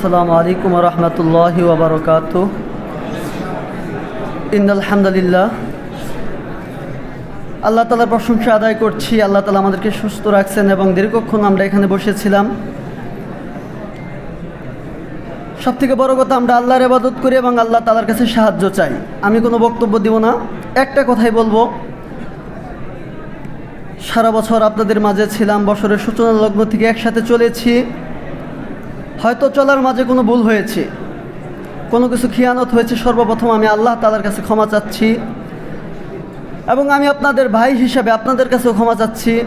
আসসালামু আলাইকুম রহমতুল্লাহ ওবরকাত ইন্দালহামদুলিল্লাহ আল্লাহ তালার প্রশংসা আদায় করছি। আল্লাহ তালা আমাদেরকে সুস্থ রাখছেন এবং দীর্ঘক্ষণ আমরা এখানে বসেছিলাম। সব থেকে বড় কথা, আমরা আল্লাহর ইবাদত করি এবং আল্লাহ তালার কাছে সাহায্য চাই। আমি কোনো বক্তব্য দিব না। একটা কথাই বলব। সারা বছর আপনাদের মাঝে ছিলাম, বছরের সূচনা লগ্ন থেকে একসাথে চলেছি। হয়তো চলার মাঝে কোনো ভুল হয়েছে। কোনো কিছু খিয়ানত হয়েছে, সর্বপ্রথম আমি আল্লাহ তালার কাছে ক্ষমা চাচ্ছি। এবং আমি আপনাদের ভাই হিসাবে আপনাদের কাছেও ক্ষমা চাচ্ছি।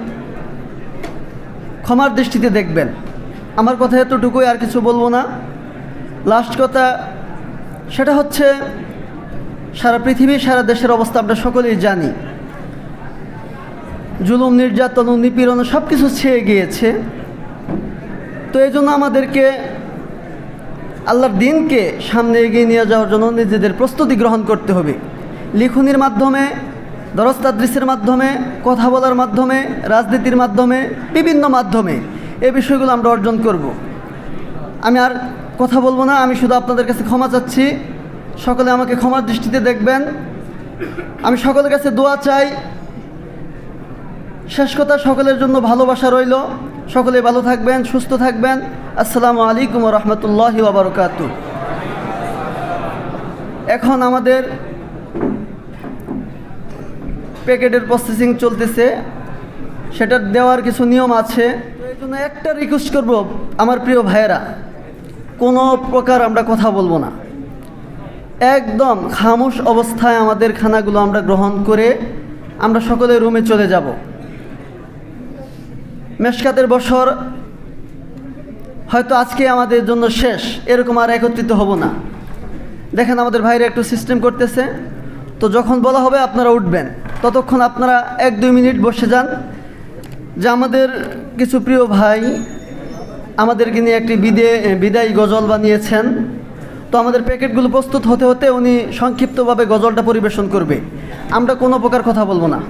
ক্ষমার দৃষ্টিতে দেখবেন। আমার কথা এতটুকুই, আর কিছু বলব না। লাস্ট কথা, সেটা হচ্ছে, সারা পৃথিবী, সারা দেশের অবস্থা আমরা সকলেই জানি। জুলুম, নির্যাতন, নিপীড়ন সব কিছু ছেয়ে গিয়েছে। তো এই জন্য আমাদেরকে আল্লাহর দিনকে সামনে এগিয়ে নিয়ে যাওয়ার জন্য নিজেদের প্রস্তুতি গ্রহণ করতে হবে। লিখনির মাধ্যমে দরস্তাদৃশ্যের মাধ্যমে, কথা বলার মাধ্যমে, রাজনীতির মাধ্যমে, বিভিন্ন মাধ্যমে এই বিষয়গুলো আমরা অর্জন করব। আমি আর কথা বলব না, আমি শুধু আপনাদের কাছে ক্ষমা চাচ্ছি। সকলে আমাকে ক্ষমার দৃষ্টিতে দেখবেন। আমি সকলের কাছে দোয়া চাই। শেষ কথা, সকলের জন্য ভালোবাসা রইল। সকলে ভালো থাকবেন, সুস্থ থাকবেন। আসসালামু আলাইকুম রহমতুল্লাহ ওবরকাত। এখন আমাদের প্যাকেটের প্রসেসিং চলতেছে। সেটা দেওয়ার কিছু নিয়ম আছে। এই জন্য একটা রিকোয়েস্ট করব আমার প্রিয় ভাইয়েরা। কোনো প্রকার আমরা কথা বলব না। একদম খামোশ অবস্থায় আমাদের খানাগুলো আমরা গ্রহণ করে আমরা সকলে রুমে চলে যাব। মেশকাতের বছর হয়তো আজকে আমাদের জন্য শেষ। এরকম আর একত্রিত হব না। দেখেন আমাদের ভাইরা একটু সিস্টেম করতেছে। তো যখন বলা হবে আপনারা উঠবেন, ততক্ষণ আপনারা এক দুই মিনিট বসে যান। যে আমাদের কিছু প্রিয় ভাই আমাদেরকে নিয়ে একটি বিদে, বিদায়ী গজল বানিয়েছেন। তো আমাদের প্যাকেটগুলো প্রস্তুত হতে হতে উনি সংক্ষিপ্তভাবে গজলটা পরিবেশন করবে। আমরা কোনো প্রকার কথা বলব না।